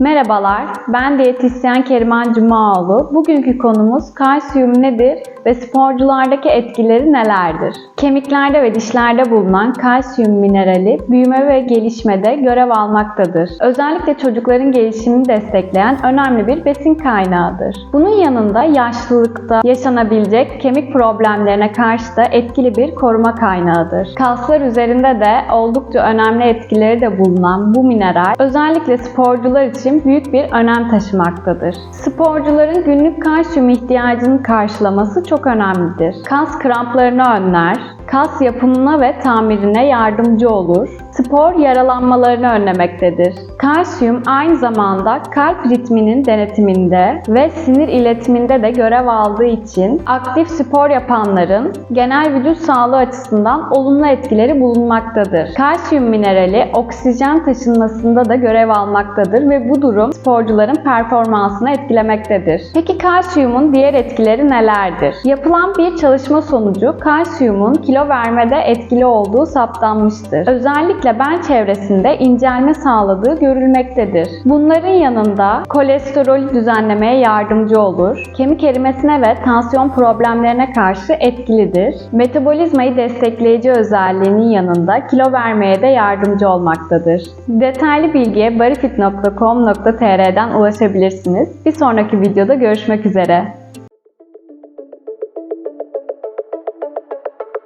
Merhabalar, ben diyetisyen Keriman Cumaoğlu. Bugünkü konumuz kalsiyum nedir ve sporculardaki etkileri nelerdir? Kemiklerde ve dişlerde bulunan kalsiyum minerali büyüme ve gelişmede görev almaktadır. Özellikle çocukların gelişimini destekleyen önemli bir besin kaynağıdır. Bunun yanında yaşlılıkta yaşanabilecek kemik problemlerine karşı da etkili bir koruma kaynağıdır. Kaslar üzerinde de oldukça önemli etkileri de bulunan bu mineral özellikle sporcular için büyük bir önem taşımaktadır. Sporcuların günlük kalsiyum ihtiyacını karşılaması çok önemlidir. Kas kramplarını önler, kas yapımına ve tamirine yardımcı olur, spor yaralanmalarını önlemektedir. Kalsiyum aynı zamanda kalp ritminin denetiminde ve sinir iletiminde de görev aldığı için aktif spor yapanların genel vücut sağlığı açısından olumlu etkileri bulunmaktadır. Kalsiyum minerali oksijen taşınmasında da görev almaktadır ve bu durum sporcuların performansını etkilemektedir. Peki kalsiyumun diğer etkileri nelerdir? Yapılan bir çalışma sonucu kalsiyumun kilo vermede etkili olduğu saptanmıştır. Özellikle ben çevresinde incelme sağladığı görülmektedir. Bunların yanında kolesterolü düzenlemeye yardımcı olur, kemik erimesine ve tansiyon problemlerine karşı etkilidir. Metabolizmayı destekleyici özelliğinin yanında kilo vermeye de yardımcı olmaktadır. Detaylı bilgiye barifit.com.tr'den ulaşabilirsiniz. Bir sonraki videoda görüşmek üzere.